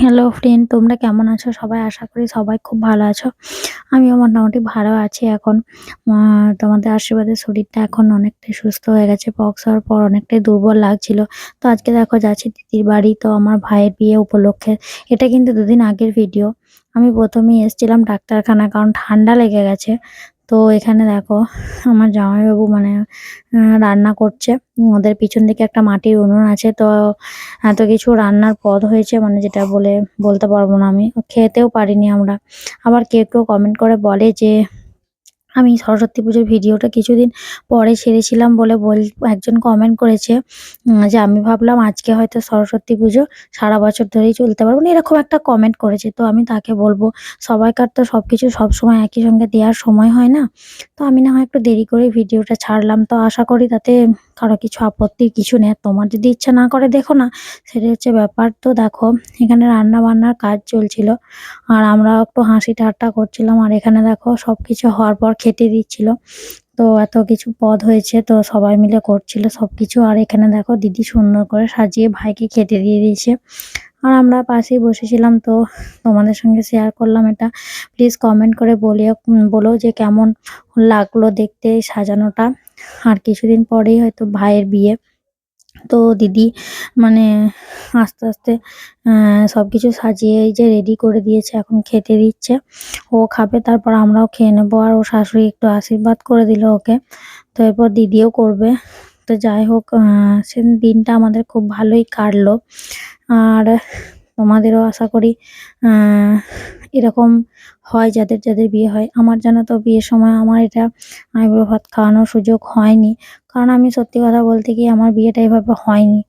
Hello friend তোমরা কেমন আছো? সবাই আশা করি সবাই খুব ভালো আছো। আমিও মোটামুটি ভালো আছি এখন। তোমাদের আশীর্বাদে শরীরটা এখন অনেকটাই সুস্থ হয়ে গেছে। পক্স হওয়ার পর অনেকটাই দুর্বল লাগছিল। তো আজকে দেখো, যাচ্ছি দিদির বাড়ি। তো আমার ভাইয়ের বিয়ে উপলক্ষে। এটা কিন্তু দুদিন আগের ভিডিও আমি প্রথমেই এসেছিলাম ডাক্তারখানা কারণ ঠান্ডা লেগে গেছে। তো এখানে দেখো আমার জামাইবাবু মানে রান্না করছে। ওদের পিছন দিকে একটা মাটির উনুন আছে, তো এত কিছু রান্নার পদ হয়েছে মানে যেটা বলে বলতে পারব না আমি। খেতেও পারিনি আমরা। আবার কেউ কেউ কমেন্ট করে বলে যে আমি সরস্বতী পুজোর ভিডিওটা কিছুদিন পরে ছেড়েছিলাম বলে বল, একজন কমেন্ট করেছে যে আমি ভাবলাম আজকে হয়তো সরস্বতী পুজো সারা বছর ধরেই চলতে পারব না, এরকম একটা কমেন্ট করেছে। তো আমি তাকে বলব, সবাইকার তো সব কিছু সবসময় একই সঙ্গে দেওয়ার সময় হয় না। তো আমি না হয় একটু দেরি করে ভিডিওটা ছাড়লাম। তো আশা করি তাতে কারও কিছু আপত্তির কিছু নেই। তোমার যদি ইচ্ছা না করে দেখো না, সেটা হচ্ছে ব্যাপার তো দেখো, এখানে রান্না বান্নার কাজ চলছিল। আর আমরা একটু হাসি ঠাট্টা করছিলাম, আর এখানে দেখো সব কিছু হওয়ার পর খেতে দিচ্ছিল। তো এত কিছু পদ হয়েছে, তো সবাই মিলে করছিল সব কিছু আর এখানে দেখো দিদি সুন্দর করে সাজিয়ে ভাইকে খেতে দিয়ে দিয়েছে। আর আমরা পাশেই বসেছিলাম, তো তোমাদের সঙ্গে শেয়ার করলাম এটা। প্লিজ কমেন্ট করে বলিও, বলো যে কেমন লাগল দেখতে সাজানোটা। আর কিছুদিন পরেই হয়তো ভাইয়ের বিয়ে। তো দিদি মানে আস্তে আস্তে সব কিছু সাজিয়ে যে রেডি করে দিয়েছে, এখন খেতে দিচ্ছে। ও খাবে, তারপর আমরাও খেয়ে নেব। আর ও শাশুড়ি একটু আশীর্বাদ করে দিল ওকে। তো এরপর দিদিও করবে। তো যাই হোক সেদিন দিনটা আমাদের খুব ভালোই কাটলো। আর তোমাদেরও আশা করি এরকম হয় যাদের যাদের বিয়ে হয়। আমার জানা তো বিয়ের সময় আমার এটা আইবুড়ো ভাত খাওয়ানোর সুযোগ হয়নি। কারণ আমি সত্যি কথা বলতে গিয়ে আমার বিয়েটা এভাবে হয়নি।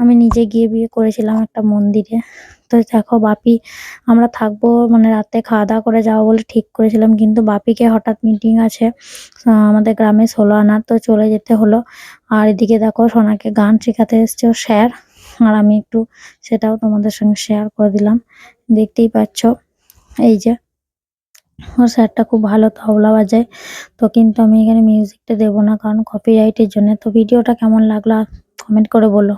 আমি নিজে গিয়ে বিয়ে করেছিলাম একটা মন্দিরে। তো দেখো বাপি, আমরা থাকব মানে রাতে খাওয়া দাওয়া করে যাব বলে ঠিক করেছিলাম। কিন্তু বাপিকে হঠাৎ মিটিং আছে আমাদের গ্রামে ষোলো আনার, তো চলে যেতে হলো। আর এদিকে দেখো সোনাকে গান শেখাতে এসছে স্যার। আর আমি একটু সেটাও তোমাদের সঙ্গে শেয়ার করে দিলাম। দেখতেই পাচ্ছ, এই যে ওর স্যারটা খুব ভালো তবলা বাজায়, তো কিন্তু আমি এখানে মিউজিকটা দেবো না, কারণ কপিরাইটের জন্য। তো ভিডিওটা কেমন লাগল কমেন্ট করে বলো।